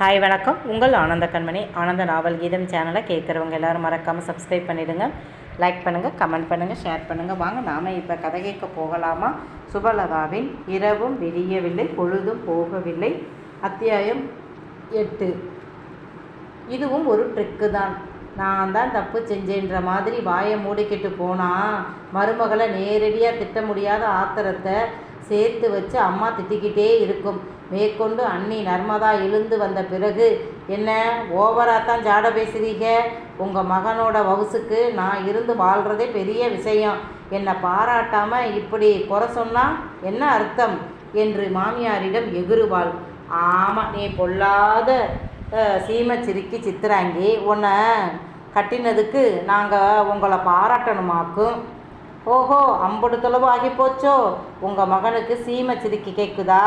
Hi வணக்கம். உங்கள் ஆனந்த கண்மணி. ஆனந்த நாவல் கீதம் சேனலை கேட்குறவங்க எல்லாரும் மறக்காமல் சப்ஸ்கிரைப் பண்ணிடுங்க. லைக் பண்ணுங்கள் கமெண்ட் பண்ணுங்கள் ஷேர் பண்ணுங்கள் வாங்க நாம் இப்போ கதை கேட்க போகலாமா? சுபலதாவின் இரவும் விரியவில்லை பொழுதும் போகவில்லை. அத்தியாயம் எட்டு. இதுவும் ஒரு ட்ரிக்கு தான். நான் தான் தப்பு செஞ்சேன்ற மாதிரி வாயை மூடிக்கிட்டு போனால் மருமகளை நேரடியாக திட்ட முடியாத ஆத்திரத்தை சேர்த்து வச்சு அம்மா திட்டிக்கிட்டே இருக்கும். மேற்கொண்டு அண்ணி நர்மதா எழுந்து வந்த பிறகு என்ன ஓவராக தான் ஜாட பேசுறீங்க? உங்கள் மகனோட வவுசுக்கு நான் இருந்து வாழ்கிறதே பெரிய விஷயம். என்னை பாராட்டாமல் இப்படி குறை சொன்னால் என்ன அர்த்தம்? என்று மாமியாரிடம் எகுருவாள் ஆமாம் நீ பொல்லாத அஹ், சீமச்சிரிக்கி சித்திராங்கி உன்னை கட்டினதுக்கு நாங்கள் உங்களை பாராட்டணுமாக்கும். ஓஹோ அம்படுத்தளவு ஆகி போச்சோ? உங்கள் மகனுக்கு சீமை சிரிக்கி கேட்குதா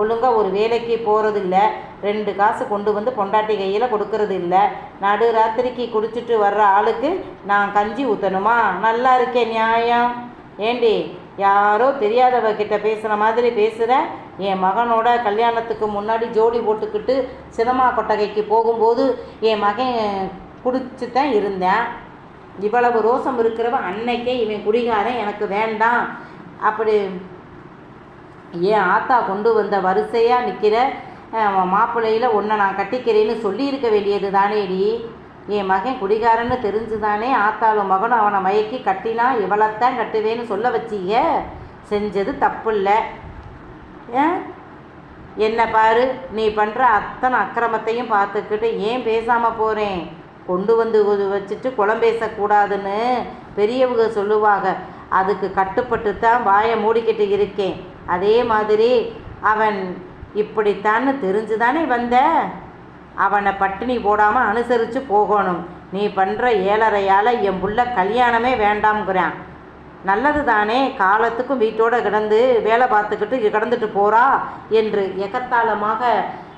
ஒழுங்காக ஒரு வேலைக்கு போகிறது இல்லை ரெண்டு காசு கொண்டு வந்து பொண்டாட்டி கையில் கொடுக்கறது இல்லை. நடு ராத்திரிக்கு குடிச்சிட்டு வர்ற ஆளுக்கு நான் கஞ்சி ஊற்றணுமா நல்லா இருக்கே நியாயம். ஏண்டி யாரோ தெரியாதவகிட்ட பேசுகிற மாதிரி பேசுகிற என் மகனோட கல்யாணத்துக்கு முன்னாடி ஜோடி போட்டுக்கிட்டு சினிமா கொட்டகைக்கு போகும்போது என் மகன் குடிச்சு தான் இருந்தேன். இவ்வளவு ரோசம் இருக்கிறவன் அன்னைக்கே இவன் குடிகாரன் எனக்கு வேண்டாம். அப்படி ஏன் ஆத்தா கொண்டு வந்த வரிசையாக நிற்கிற மாப்பிள்ளையில் ஒன்றை நான் கட்டிக்கிறேன்னு சொல்லியிருக்க வேண்டியது தானேடி. என் மகன் குடிகாரன்னு தெரிஞ்சு தானே ஆத்தாளும் மகனும் அவனை மயக்கி கட்டினா இவளைத்தான் கட்டுவேன்னு சொல்ல வச்சீங்க? செஞ்சது தப்பு இல்லை என்ன பாரு நீ பண்ணுற அத்தனை அக்கிரமத்தையும் பார்த்துக்கிட்டு ஏன் பேசாமல் போகிறேன் கொண்டு வந்து வச்சுட்டு குளம் பேசக்கூடாதுன்னு பெரியவங்க சொல்லுவாங்க. அதுக்கு கட்டுப்பட்டு தான் வாயை மூடிக்கிட்டு இருக்கேன். அதே மாதிரி அவன் இப்படித்தான்னு தெரிஞ்சு தானே வந்த? அவனை பட்டினி போடாமல் அனுசரித்து போகணும். நீ பண்ணுற ஏழரையால் என் புள்ள கல்யாணமே வேண்டாம்ங்கிறான். நல்லது தானே காலத்துக்கும் வீட்டோடு கிடந்து வேலை பார்த்துக்கிட்டு கிடந்துட்டு போகிறா என்று எகத்தாளமாக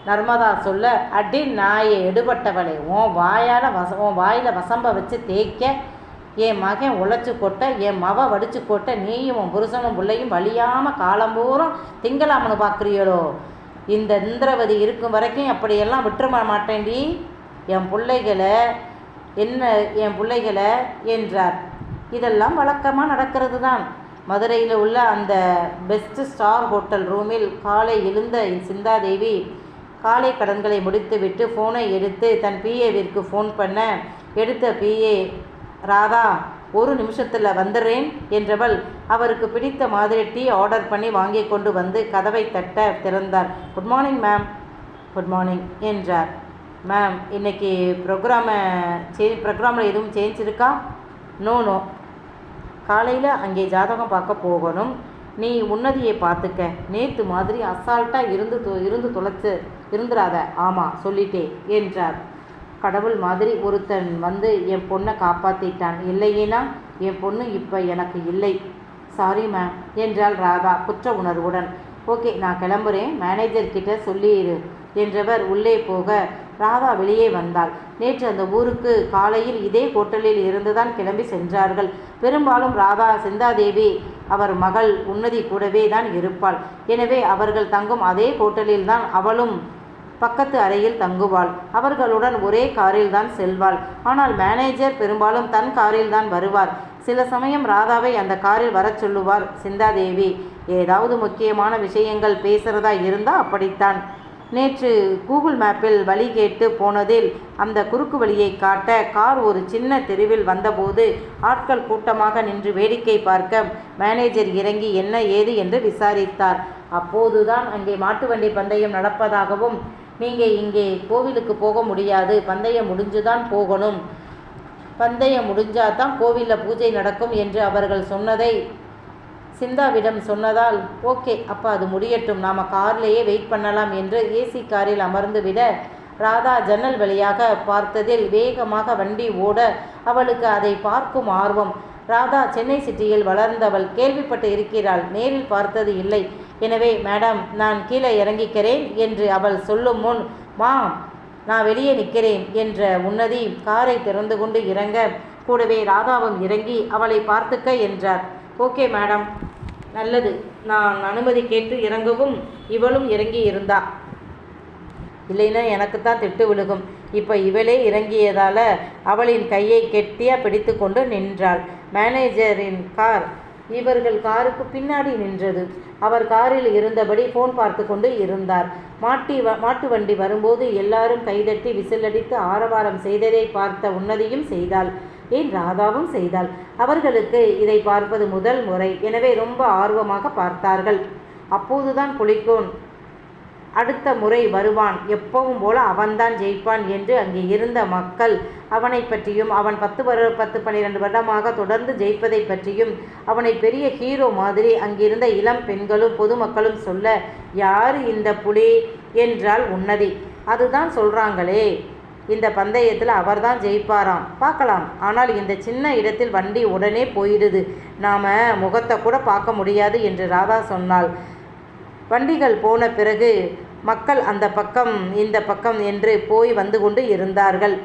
நர்மதா சொல்ல அடி நாயை எடுபட்டவளை உன் வாயால் வச உன் வாயில் வசம்ப வச்சு தேய்க்க. என் மகன் உழைச்சி கொட்ட என் மவ வடிச்சு கொட்ட நீயும் உன் புருஷனும் பிள்ளையும் வழியாமல் காலம்பூரம் திங்களாமனு பார்க்குறியளோ இந்த இந்திரவதி இருக்கும் வரைக்கும் அப்படியெல்லாம் விட்டுற மாட்டேன்டி? என் பிள்ளைகளை என்ன என் பிள்ளைகளை? என்றார். இதெல்லாம் வழக்கமாக நடக்கிறது தான் மதுரையில் உள்ள அந்த பெஸ்ட் ஸ்டார் ஹோட்டல் ரூமில் காலை எழுந்த சிந்தாதேவி காலை கடன்களை முடித்துவிட்டு ஃபோனை எடுத்து தன் பிஏவிற்கு ஃபோன் பண்ண எடுத்த பிஏ ராதா ஒரு நிமிஷத்தில் வந்துடுறேன் என்றவள் அவருக்கு பிடித்த மாதிரி டீ ஆர்டர் பண்ணி வாங்கி கொண்டு வந்து கதவை தட்ட திறந்தார். Good morning ma'am good morning என்றார். மேம் இன்னைக்கு ப்ரோக்ராமை சே ப்ரோக்ராமில் எதுவும் சேஞ்ச் இருக்கா? நோ நோ காலையில் அங்கே ஜாதகம் பார்க்க போகணும். நீ உன்னதியை பார்த்துக்க. நேற்று மாதிரி அசால்ட்டாக இருந்து தொ- இருந்து தொலைச்சு இருந்துடாத ஆமாம் சொல்லிட்டே என்றார். கடவுள் மாதிரி ஒருத்தன் வந்து என் பொண்ணை காப்பாற்றிட்டான் இல்லையேனா? என் பொண்ணு இப்போ எனக்கு இல்லை. சாரி மேம் என்றாள் ராதா குற்ற உணர்வுடன். ஓகே நான் கிளம்புறேன். மேனேஜர் கிட்ட சொல்லிடு என்றவர் உள்ளே போக ராதா வெளியே வந்தாள். நேற்று அந்த ஊருக்கு காலையில் இதே ஹோட்டலில் இருந்துதான் கிளம்பி சென்றார்கள். பெரும்பாலும் ராதா சிந்தாதேவி அவர் மகள் உன்னதி கூடவே தான் இருப்பாள். எனவே அவர்கள் தங்கும் அதே ஹோட்டலில் தான் அவளும் பக்கத்து அறையில் தங்குவாள். அவர்களுடன் ஒரே காரில் தான் செல்வாள். ஆனால் மேனேஜர் பெரும்பாலும் தன் காரில் தான் வருவார். சில சமயம் ராதாவை அந்த காரில் வரச் சொல்லுவார் சிந்தாதேவி ஏதாவது முக்கியமான விஷயங்கள் பேசுகிறதா இருந்தால் அப்படித்தான். நேற்று கூகுள் மேப்பில் வழி கேட்டு போனதில் அந்த குறுக்கு வழியை காட்ட கார் ஒரு சின்ன தெருவில் வந்தபோது ஆட்கள் கூட்டமாக நின்று வேடிக்கை பார்க்க மேனேஜர் இறங்கி என்ன ஏது என்று விசாரித்தார். அப்போதுதான் அங்கே மாட்டு வண்டி பந்தயம் நடப்பதாகவும் நீங்கள் இங்கே கோவிலுக்கு போக முடியாது பந்தயம் முடிஞ்சுதான் போகணும். பந்தயம் முடிஞ்சாதான் கோவிலில் பூஜை நடக்கும் என்று அவர்கள் சொன்னதை சிந்தாவிடம் சொன்னதால் ஓகே அப்போ அது முடியட்டும். நாம் கார்லேயே வெயிட் பண்ணலாம் என்று ஏசி காரில் அமர்ந்துவிட ராதா ஜன்னல் வழியாக பார்த்ததில் வேகமாக வண்டி ஓட அவளுக்கு அதை பார்க்கும் ஆர்வம். ராதா சென்னை சிட்டியில் வளர்ந்தவள். கேள்விப்பட்டு இருக்கிறாள். நேரில் பார்த்தது இல்லை. எனவே மேடம் நான் கீழே இறங்கிக்கிறேன் என்று அவள் சொல்லும் முன் மா நான் வெளியே நிற்கிறேன் என்ற உன்னதி காரை திறந்து கொண்டு இறங்க கூடவே ராதாவும் இறங்கி அவளை பார்த்துக்க என்றார். Okay madam. நல்லது. நான் அனுமதி கேட்டு இறங்கவும் இவளும் இறங்கி இருந்தா இல்லைன்னா எனக்கு தான் திட்டு விழுகும். இப்போ இவளே இறங்கியதால் அவளின் கையை கெட்டியாக பிடித்து கொண்டு நின்றாள். மேனேஜரின் கார். இவர்கள் காருக்கு பின்னாடி நின்றது. அவர் காரில் இருந்தபடி ஃபோன் பார்த்து கொண்டு இருந்தார். மாட்டி வ மாட்டு வண்டி வரும்போது எல்லாரும் கைதட்டி விசிலடித்து ஆரவாரம் செய்ததை பார்த்த உன்னதியும் செய்தாள். ஏன் ராதாவும் செய்தாள்? அவர்களுக்கு இதை பார்ப்பது முதல் முறை. எனவே ரொம்ப ஆர்வமாக பார்த்தார்கள். அப்போதுதான் புலிகோன் அடுத்த முறை வருவான். எப்பவும் போல அவன்தான் ஜெயிப்பான் என்று அங்கே இருந்த மக்கள் அவனை பற்றியும் அவன் பத்து வரு பத்து பன்னிரெண்டு வருடமாக தொடர்ந்து ஜெயிப்பதை பற்றியும் அவனை பெரிய ஹீரோ மாதிரி அங்கிருந்த இளம் பெண்களும் பொதுமக்களும் சொல்ல யார் இந்த புலி? என்றால் உன்னதி. அதுதான் சொல்கிறாங்களே இந்த பந்தயத்தில் அவர்தான் ஜெயிப்பாராம். பார்க்கலாம். ஆனால் இந்த சின்ன இடத்தில் வண்டி உடனே போயிடுது. நாம் முகத்தை கூட பார்க்க முடியாது என்று ராதா சொன்னாள். வண்டிகள் போன பிறகு மக்கள் அந்த பக்கம் இந்த பக்கம் என்று போய் வந்து கொண்டு இருந்தார்கள்.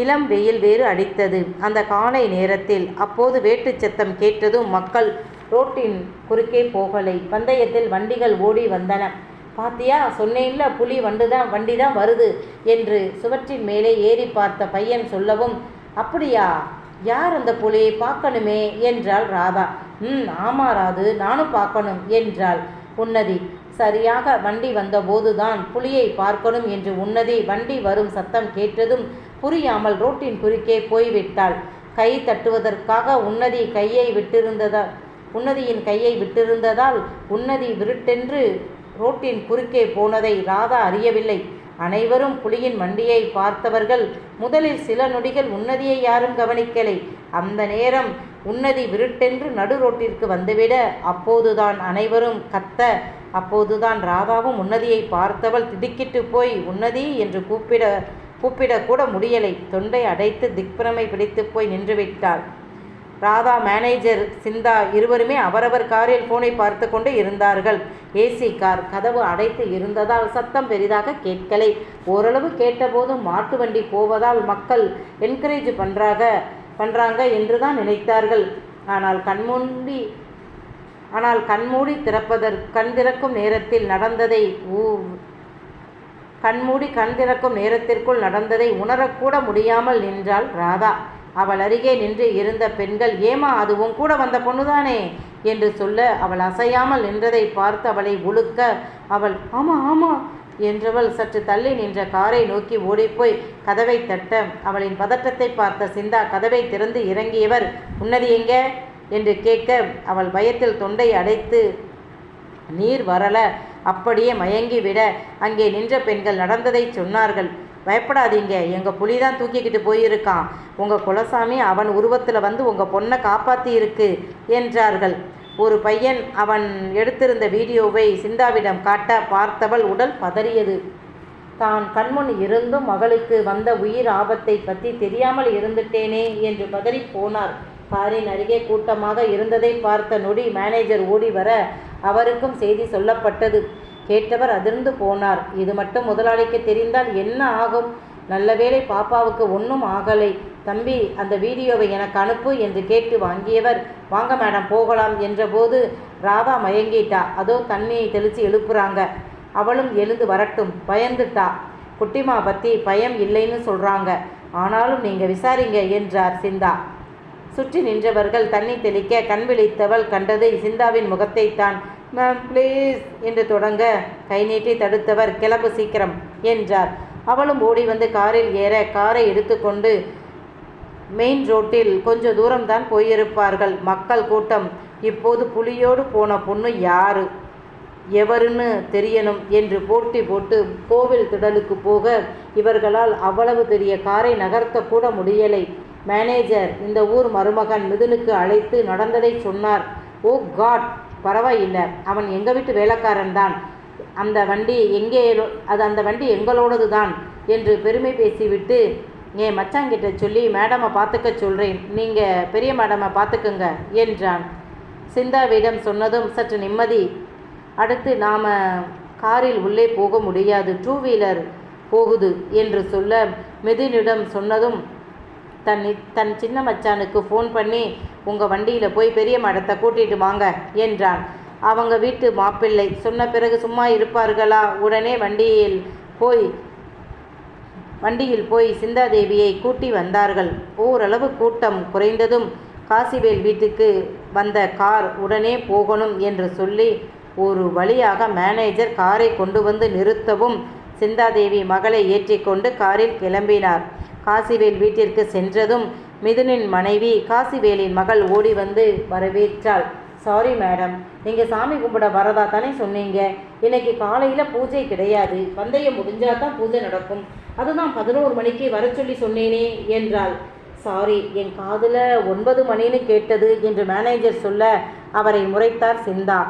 இளம் வெயில் வேறு அடித்தது. அந்த காலை நேரத்தில் அப்போது வேட்டு சத்தம் கேட்டதும் மக்கள் ரோட்டின் குறுக்கே போகலை. பந்தயத்தில் வண்டிகள் ஓடி வந்தன. பாத்தியா? சொன்னேன்ல புலி வண்டு தான் வண்டி தான் வருது என்று சுவற்றின் மேலே ஏறி பார்த்த பையன் சொல்லவும் அப்படியா? யார் அந்த புலியை பார்க்கணுமே? என்றாள் ராதா. ம் ஆமா ராது நானும் பார்க்கணும் என்றாள் உன்னதி. சரியாக வண்டி வந்தபோதுதான் புலியை பார்க்கணும் என்று உன்னதி வண்டி வரும் சத்தம் கேட்டதும் புரியாமல் ரோட்டின் குறுக்கே போய்விட்டாள். கை தட்டுவதற்காக உன்னதி கையை விட்டிருந்ததா உன்னதியின் கையை விட்டிருந்ததால் உன்னதி விருட்டென்று ரோட்டின் குறுக்கே போனதை ராதா அறியவில்லை. அனைவரும் புலியின் வண்டியை பார்த்தவர்கள் முதலில் சில நொடிகள் உன்னதியை யாரும் கவனிக்கலை. அந்த நேரம் உன்னதி விருட்டென்று நடு ரோட்டிற்கு வந்துவிட அப்போதுதான் அனைவரும் கத்த அப்போதுதான் ராதாவும் உன்னதியை பார்த்தவள் திடுக்கிட்டு போய் உன்னதி என்று கூப்பிட கூப்பிடக்கூட முடியலை. தொண்டை அடைத்து திக்பிரமை பிடித்து போய் நின்றுவிட்டாள். ராதா மேனேஜர் சிந்தா இருவருமே அவரவர் காரில் ஃபோனை பார்த்து கொண்டு இருந்தார்கள். ஏசி கார் கதவு அடைத்து இருந்ததால் சத்தம் பெரிதாக கேட்கலை. ஓரளவு கேட்டபோதும் மாட்டு வண்டி போவதால் மக்கள் என்கரேஜ் பண்ணுறாங்க பண்ணுறாங்க என்று தான் நினைத்தார்கள். ஆனால் கண்மூடி ஆனால் கண்மூடி திறப்பதற் கண் திறக்கும் நேரத்தில் நடந்ததை ஊ கண்மூடி கண் திறக்கும் நேரத்திற்குள் நடந்ததை உணரக்கூட முடியாமல் நின்றாள் ராதா. அவள் அருகே நின்று இருந்த பெண்கள் ஏமா அதுவும் கூட வந்த பொண்ணுதானே? என்று சொல்ல அவள் அசையாமல் நின்றதை பார்த்து அவளை உழுக்க அவள் ஆமா ஆமா என்றவள் சற்று தள்ளி நின்ற காரை நோக்கி ஓடிப்போய் கதவை தட்ட அவளின் பதட்டத்தை பார்த்த சிந்தா கதவை திறந்து இறங்கியவர் உன்னது எங்க? என்று கேட்க அவள் பயத்தில் தொண்டை அடைத்து நீர் வரல. அப்படியே மயங்கிவிட. அங்கே நின்ற பெண்கள் நடந்ததை சொன்னார்கள். பயப்படாதீங்க. எங்கள் புலி தான் தூக்கிக்கிட்டு போயிருக்கான். உங்கள் குலசாமி அவன் உருவத்தில் வந்து உங்கள் பொண்ணை காப்பாற்றி இருக்கு என்றார்கள். ஒரு பையன் அவன் எடுத்திருந்த வீடியோவை சிந்தாவிடம் காட்ட பார்த்தவள் உடல் பதறியது. தான் கண்முன் இருந்தும் மகளுக்கு வந்த உயிர் ஆபத்தை பற்றி தெரியாமல் இருந்துட்டேனே என்று பதறி போனார். காரின் அருகே கூட்டமாக இருந்ததை பார்த்த நொடி மேனேஜர் ஓடி வர அவருக்கும் செய்தி சொல்லப்பட்டது. கேட்டவர் அதிர்ந்து போனார். இது மட்டும் முதலாளிக்கு தெரிந்தால் என்ன ஆகும்? நல்லவேளை பாப்பாவுக்கு ஒன்றும் ஆகலை. தம்பி அந்த வீடியோவை எனக்கு அனுப்பு என்று கேட்டு வாங்கியவர் வாங்க மேடம் போகலாம் என்றபோது ராதா மயங்கிட்டா. அதோ தண்ணியை தெளித்து எழுப்புறாங்க. அவளும் எழுந்து வரட்டும். பயந்துட்டா. குட்டிமா பற்றி பயம் இல்லைன்னு சொல்கிறாங்க ஆனாலும் நீங்கள் விசாரிங்க என்றார் சிந்தா. சுற்றி நின்றவர்கள் தண்ணி தெளிக்க கண் விழித்தவள் கண்டதை சிந்தாவின் முகத்தைத்தான் மேம் ப்ளீஸ் என்று தொடங்க. கை நீட்டி தடுத்தவர் கிளம்பு சீக்கிரம் என்றார். அவளும் ஓடி வந்து காரில் ஏற காரை எடுத்துக்கொண்டு மெயின் ரோட்டில் கொஞ்ச தூரம்தான் போயிருப்பார்கள். மக்கள் கூட்டம் இப்போது புலியோடு போன பொண்ணு யாரு? எவருன்னு தெரியணும் என்று போட்டி போட்டு கோவில் திடலுக்கு போக இவர்களால் அவ்வளவு பெரிய காரை நகர்த்த கூட முடியலை. மேனேஜர் இந்த ஊர் மருமகன் மிதுனுக்கு அழைத்து நடந்ததை சொன்னார். ஓ காட் பரவாயில்லை. அவன் எங்கள் வீட்டு வேலைக்காரன் தான். அந்த வண்டி எங்கே அது அந்த வண்டி எங்களோடது தான் என்று பெருமை பேசிவிட்டு என் மச்சாங்கிட்ட சொல்லி மேடமை பார்த்துக்க சொல்கிறேன் நீங்கள் பெரிய மேடமை பார்த்துக்குங்க என்றான். சிந்தாவிடம் சொன்னதும் சற்று நிம்மதி. அடுத்து நாம் காரில் உள்ளே போக முடியாது. டூ வீலர் போகுது என்று சொல்ல மிதினிடம் சொன்னதும் தன் தன் சின்ன மச்சானுக்கு ஃபோன் பண்ணி உங்கள் வண்டியில் போய் பெரிய மடத்தை கூட்டிகிட்டு வாங்க என்றான். அவங்க வீட்டு மாப்பிள்ளை. சொன்ன பிறகு சும்மா இருப்பார்களா? உடனே வண்டியில் போய் வண்டியில் போய் சிந்தாதேவியை கூட்டி வந்தார்கள். ஓரளவு கூட்டம் குறைந்ததும் காசிவேல் வீட்டுக்கு வந்த கார் உடனே போகணும் என்று சொல்லி ஒரு வழியாக மேனேஜர் காரை கொண்டு வந்து நிறுத்தவும் சிந்தாதேவி மகளை ஏற்றிக்கொண்டு காரில் கிளம்பினார். காசிவேல் வீட்டிற்கு சென்றதும் மிதுனின் மனைவி காசிவேலின் மகள் ஓடி வந்து வரவேற்றாள். சாரி மேடம் நீங்கள் சாமி கும்பிட வரதா தானே சொன்னீங்க? இன்னைக்கு காலையில் பூஜை கிடையாது. பந்தயம் முடிஞ்சால் தான் பூஜை நடக்கும். அதுதான் பதினோரு மணிக்கு வர சொல்லி சொன்னேனே என்றாள். சாரி என் காதில் ஒன்பது மணின்னு கேட்டது என்று மேனேஜர் சொல்ல அவரை முறைத்தார் சிந்தா.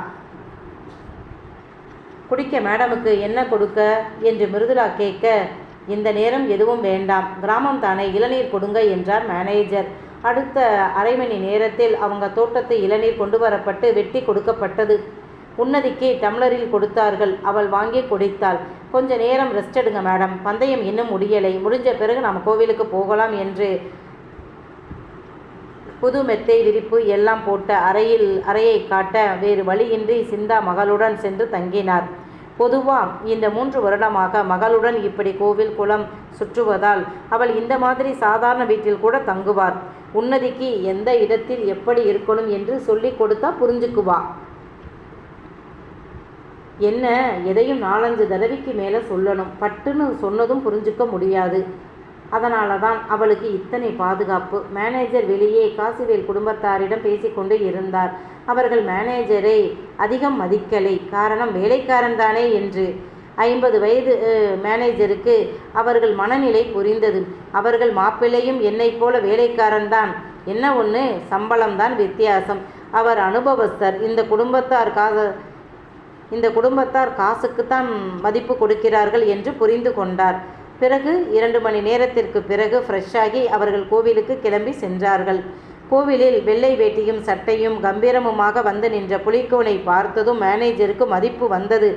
குடிக்க மேடமுக்கு என்ன கொடுக்க? என்று மிருதுலா கேட்க இந்த நேரம் எதுவும் வேண்டாம். கிராமம் தானே இளநீர் கொடுங்க என்றார் மேனேஜர் அடுத்த அரை மணி நேரத்தில் அவங்க தோட்டத்து இளநீர் கொண்டு வரப்பட்டு வெட்டி கொடுக்கப்பட்டது. உன்னதிக்கு டம்ளரில் கொடுத்தார்கள். அவள் வாங்கி குடித்தாள். கொஞ்ச நேரம் ரெஸ்ட் எடுங்க மேடம் பந்தயம் இன்னும் முடியலை. முடிஞ்ச பிறகு நாம் கோவிலுக்கு போகலாம் என்று புது மெத்தை விரிப்பு எல்லாம் போட்ட அறையில் அறையை காட்ட வேறு வழியின்றி சிந்தா மகளுடன் சென்று தங்கினார். பொதுவா இந்த மூன்று வருடமாக மகளுடன் இப்படி கோவில் குளம் சுற்றுவதால் அவள் இந்த மாதிரி சாதாரண வீட்டில் கூட தங்குவார். உன்னதிக்கு எந்த இடத்தில் எப்படி இருக்கணும் என்று சொல்லி கொடுத்தா புரிஞ்சுக்குவா. என்ன? எதையும் நாலஞ்சு தடவைக்கு மேலே சொல்லணும். பட்டுன்னு சொன்னதும் புரிஞ்சுக்க முடியாது. அதனால தான் அவளுக்கு இத்தனை பாதுகாப்பு. மேனேஜர் வெளியே காசிவேல் குடும்பத்தாரிடம் பேசிக்கொண்டு இருந்தார். அவர்கள் மேனேஜரை அதிகம் மதிக்கலை. காரணம் வேலைக்காரன் தானே என்று. ஐம்பது வயது மேனேஜருக்கு அவர்கள் மனநிலை புரிந்தது. அவர்கள் மாப்பிள்ளையும் என்னைப் போல வேலைக்காரன் தான். என்ன ஒன்று சம்பளம்தான் வித்தியாசம். அவர் அனுபவஸ்தர். இந்த குடும்பத்தார் காச இந்த குடும்பத்தார் காசுக்குத்தான் மதிப்பு கொடுக்கிறார்கள் என்று புரிந்து கொண்டார். பிறகு இரண்டு மணி நேரத்திற்கு பிறகு ஃப்ரெஷ்ஷாகி அவர்கள் கோவிலுக்கு கிளம்பி சென்றார்கள். கோவிலில் வெள்ளை வேட்டியும் சட்டையும் கம்பீரமுமாக வந்து நின்ற புலிக்கோனை பார்த்ததும் மேனேஜருக்கு மதிப்பு வந்தது.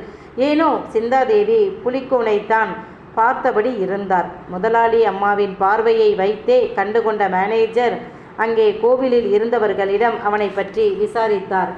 ஏனோ சிந்தாதேவி புலிக்கோனைத்தான் பார்த்தபடி இருந்தார். முதலாளி அம்மாவின் பார்வையை வைத்தே கண்டுகொண்ட மேனேஜர் அங்கே கோவிலில் இருந்தவர்களிடம் அவனை பற்றி விசாரித்தார்.